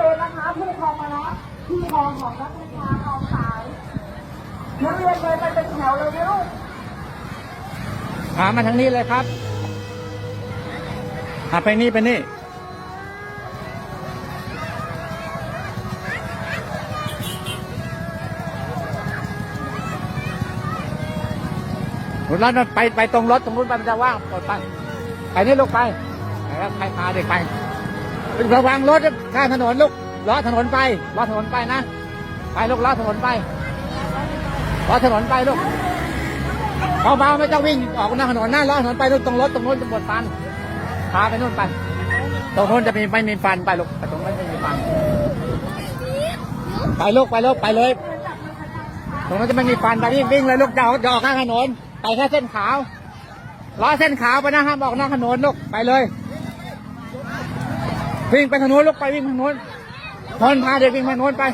เดินนะคะผู้ครองมารับที่มองของนักเรียนมากองสายนักเรียนเลยไปเป็นแถวเลยนะลูกหามาทางนี้เลยครับหาไปนี่ไปนี่รถรถไปไปตรงรถตรงนู้นไปมันจะว่างปลดไปไปนี่ลูกไปแล้วใครพาเด็กไป ระวังรถข้ามถนนลูกล้อถนนไปล้อถนนไปนะ ไปลูกล้อถนนไปล้อถนนไปลูกเบาๆไม่ต้องวิ่งออกหน้าถนนหน้าล้อถนนไปลูกตรงรถตรงนู้นจะปวดฟันพาไปนู่นไป ตรงนู้นจะมีไม่มีฟันไปลูกไปตรงนั้นไม่มีฟันไปลูกไปลูกไปเลย ตรงนั้นจะไม่มีฟันไปวิ่งวิ่งเลยลูกจะออกจะออกข้างถนนไปแค่เส้นขาวล้อเส้นขาวไปนะห้ามออกหน้าถนนลูกไปเลย วิ่งไปทางโน้นลูกไปวิ่งทางโน้นทนพาเด็กวิ่งทางโน้นไป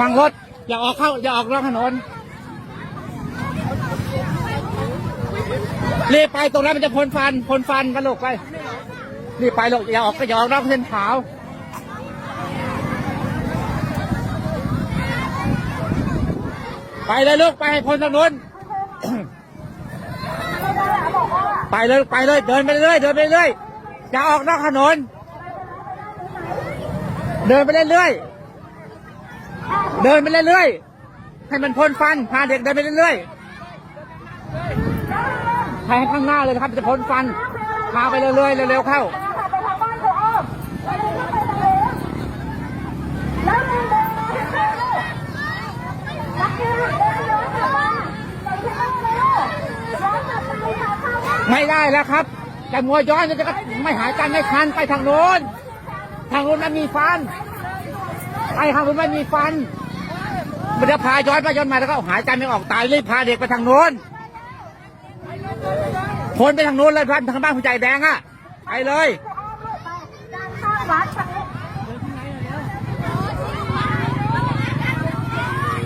วางรถ อย่าออกเข้า อย่าออกนอกถนนรีบไปตรงนั้นมันจะพ้นฟันพ้นฟันกันลูกไปรีบไปลูกอย่าออกก็อย่าออกนอกเส้นขาวไปเลยลูกไปให้พ้นทางโน้นไปเลยไปเลยเดินไปเรื่อยเดินไปเรื่อยอย่าออกนอกถนน เดินไปเรื่อยๆ เดินไปเรื่อยๆ ให้มันพ้นฟัน พาเด็กเดินไปเรื่อยๆให้ข้างหน้าเลยนะครับจะพ้นฟัน พาไปเรื่อยๆ เร็วๆเข้าไม่ได้แล้วครับจะมัวย้อนจะไม่หายใจไม่ทันไปทางโน้น ทางโน้นมันมีฟันไปทางโน้นมันมีฟัน มันจะพาย้อนไปย้อนมาแล้วก็หายใจไม่ออกตายรีบพาเด็กไปทางโน้นพ้นไปทางโน้นเลยพันทางบ้านผู้ใจแดงอะไปเลย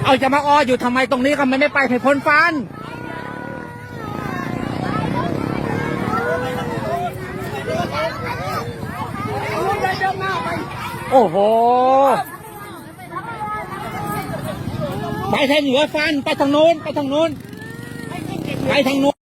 เอาจะมาอออยู่ทำไมตรงนี้ก็ไม่ไม่ไปให้พ้นฟัน โอ้โห ไปทางเหนือฟัน ไปทางโน้น ไปทางโน้น ไปทางโน้น